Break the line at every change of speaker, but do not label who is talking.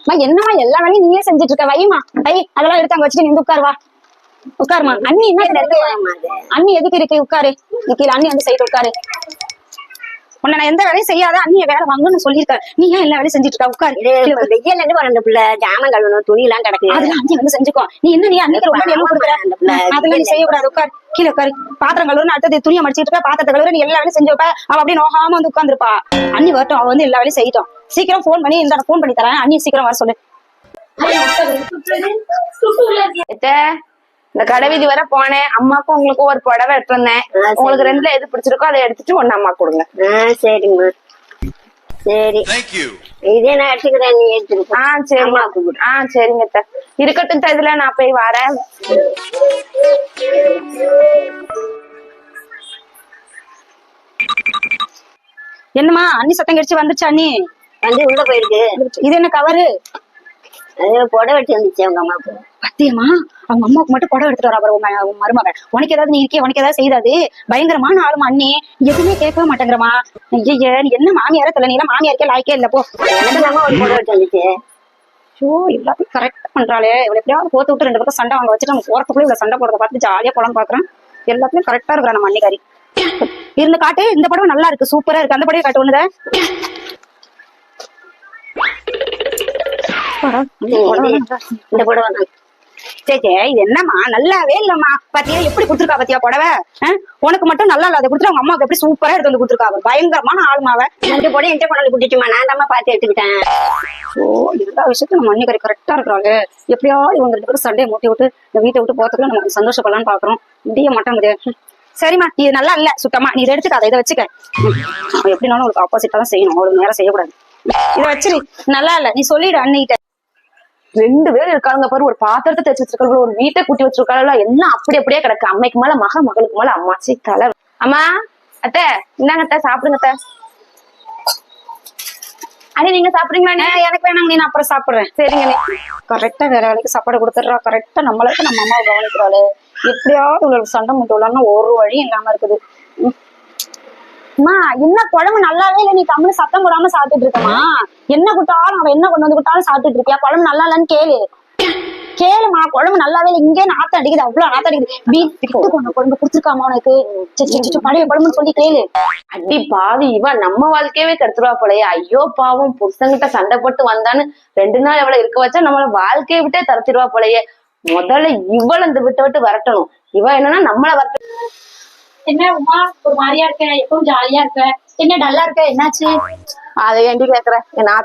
அம்மா என்னம்மா எல்லா வேலையும் நீயே செஞ்சுட்டு இருக்க வைமா வை அதெல்லாம் எடுத்து அங்க வச்சுட்டு நீ வந்து உட்காரு வா. உட்காருமா. அண்ணி என்ன இருக்கு அண்ணி எதுக்கு இருக்கு? உட்காரு. நீ கீழே அண்ணி வந்து சைடு உட்காரு. உன்னை நான் எந்த வேலையும் செய்யாத அண்ணிய வேலை வாங்கன்னு சொல்லியிருக்கேன் நீ ஏன் எல்லா வேலையும் செஞ்சுட்டு இருக்கா உட்காரு.
வெயில்ல இருந்து அந்த பிள்ளை ஜாமம் கழுவணும் துணி எல்லாம் கிடக்கு
அதெல்லாம் அண்ணி வந்து செஞ்சுக்கோ நீ என்ன நீ அன்னைக்கு ரொம்ப எல்லாம் கொடுக்குற? அதெல்லாம் நீ செய்யக்கூடாது. உட்கார். கீழே உட்காரு. பாத்திரம் கழுவுன்னு அடுத்தது துணியை மடிச்சிட்டு இருக்க பாத்திரத்தை கழுவுற நீ எல்லா வேலையும் செஞ்சு வைப்ப. அவ அப்படியே நோகாம வந்து உட்காந்துருப்பா அண்ணி வரட்டும். அவ வந்து எல்லா வேலையும் செய்யட்டும். சீக்கிரம் ஃபோன் பண்ணி இந்த ஃபோன் பண்ணி தரேன். அண்ணி சீக்கிரம் வர சொல்லு.
இந்த கடை வீதி வர போனேன். அம்மாக்கும் உங்களுக்கும் ஒரு புடவை எடுத்து வந்தேன்.
ஆ, சரி.
உங்களுக்கு ரெண்டுல எது பிடிச்சிருக்கோ அதை எடுத்துட்டு ஒண்ணு அம்மா கொடுங்க.
ஆ சரிம்மா. சரி. இதே நான் எடுத்துக்கிறேன் நீ எடுத்துக்கோ.
ஆ
கொடு.
ஆ சரிங்க அத்தை. இருக்கட்டும் அத்தை, இதுல நான் போய் வரேன்.
என்னம்மா அண்ணி சத்தம் கடிச்சு வந்துருச்சு அண்ணி.
வந்து உள்ள போயிருக்கு.
இது என்ன கவரு?
புடவை எடுத்து வந்துச்சு அவங்க அம்மாவுக்கு.
பத்தியம்மா அவங்க அம்மாவுக்கு மட்டும் புடவை எடுத்துட்டு வரா உன் மருமகன் உனக்கு ஏதாவது நீ இருக்கே உனக்கு ஏதாவது செய்தாது? பயங்கரமான ஆளுமா அண்ணி. எதுவுமே கேட்கவே மாட்டேங்கிறமா ஐய நீ என்ன மாமியார தெரியல? நீ எல்லாம் மாமியாருக்கே லாய்க்கே இல்ல போ.
ஒரு புடவை எடுத்து வந்துச்சு.
ஐயோ எல்லாத்தையும் கரெக்டா பண்றாளே. இவ்வளவு எப்படியாவது போத்து விட்டு ரெண்டு பக்கம் சண்டை வாங்க வச்சுட்டு நம்ம போறதுக்குள்ள இவ்வளவு சண்டை போடுறத பார்த்து ஜாலியா போலாம் பாக்குறேன். எல்லாத்துலயும் கரெக்டா இருக்கிற நம்ம அன்னிக்காரி. இருந்து காட்டு இந்த படம் நல்லா இருக்கு சூப்பரா இருக்கு. அந்த படம் காட்டு ஒண்ணுத?
இந்த புடவை தான்
இது என்னம்மா? நல்லாவே இல்லம்மா. பாத்தியா? எப்படி கொடுத்துருக்கா பாத்தியா புடவை? உனக்கு மட்டும் நல்லா இல்லாத கொடுத்துட்டு அவங்க அம்மாவுக்கு எப்படி சூப்பரா எடுத்து வந்து கொடுத்துருக்கா? பயங்கரமான ஆளுமாவ
இந்த புடவை என்கிட்ட கொண்டாந்து குட்டிச்சுமா நான் தான் பார்த்து எடுத்துக்கிட்டேன்.
ஓ எல்லா விஷயத்தையும் நம்ம அன்னிக்கறி கரெக்டா இருக்கிறாங்க. எப்படியாவது இவங்க ரெண்டு பேரும் சண்டையை மூட்டி விட்டு இந்த வீட்டை விட்டு போறதுக்குள்ள நமக்கு சந்தோஷப்படலாம்னு பாக்குறோம். முடிய மாட்டேங்குது. சரிம்மா இது நல்லா இல்ல. சுத்தமா நீ இதை எடுத்துக்காத இதை வச்சுக்க. எப்படினாலும் உங்களுக்கு ஆப்போசிட்டா தான் செய்யணும். அவளுக்கு நேரம் செய்யக்கூடாது. இதை வச்சிரு. நல்லா இல்ல. நீ சொல்லிடு அண்ணிட்ட
ரெண்டு பேரும் இருக்காங்க பாரு. ஒரு பாத்திரத்தை தச்சு வச்சிருக்காங்க. ஒரு வீட்டை கூட்டி வச்சிருக்காங்க எல்லாம் அப்படி அப்படியே கிடக்கு. அம்மைக்கு மேல மக மகளுக்கு மேல அம்மாச்சி தலை. அம்மா அத்தை இந்தாங்க அத்தை சாப்பிடுங்க அத்தை. அண்ணி நீங்க சாப்பிடுறீங்களா
எனக்கு வேணாங்க நீ நான் அப்புறம் சாப்பிடுறேன்.
சரிங்க.
கரெக்டா வேற வேலைக்கு சாப்பாடு கொடுத்துட்றா. கரெக்டா நம்மளுக்கு நம்ம அம்மாவை கவனிக்கிறாளு எப்படியாவது உங்களுக்கு சண்டை முட்டு ஒரு வழி இல்லாம இருக்குது. அம்மா என்ன குழம்பு நல்லாவே இல்லை. நீ கம்முனு சத்தம் போடாம சாப்பிட்டுட்டு இருக்கமா என்ன குட்டாலும் அவன் என்ன கொண்டு வந்து குட்டாலும் சாப்பிட்டுட்டு இருக்கியா குழம்பு நல்லா இல்லைன்னு கேளு. கேளுமா குழம்பு நல்லாவே இல்லை. இங்கே நாத்தம் அடிக்குது. அவ்வளவு நாத்தம் அடிக்குது. விட்டு கொண்டு குழம்பு கொடுத்துருக்காமா உனக்கு. பழைய குழம்புன்னு சொல்லி கேளு.
அடி பாவி இவ நம்ம வாழ்க்கையவே கெடுத்துருவா போலயே. ஐயோ பாவம். புருஷன்கிட்ட சண்டை போட்டு வந்தான்னு ரெண்டு நாள் எவ்வளவு இருக்க வச்சா நம்மள வாழ்க்கையை விட்டே தரத்திடுவா போலயே. முதல்ல இவள இந்த விட்டு விட்டு வரட்டணும். இவ என்னன்னா நம்மள வரட்ட
என்ன உமா? ஒரு மாதிரியா இருக்க? எப்பவும் ஜாலியா இருக்க? என்ன டல்லா இருக்க? என்னாச்சு?
அதை ஏண்டி கேக்குற? நான்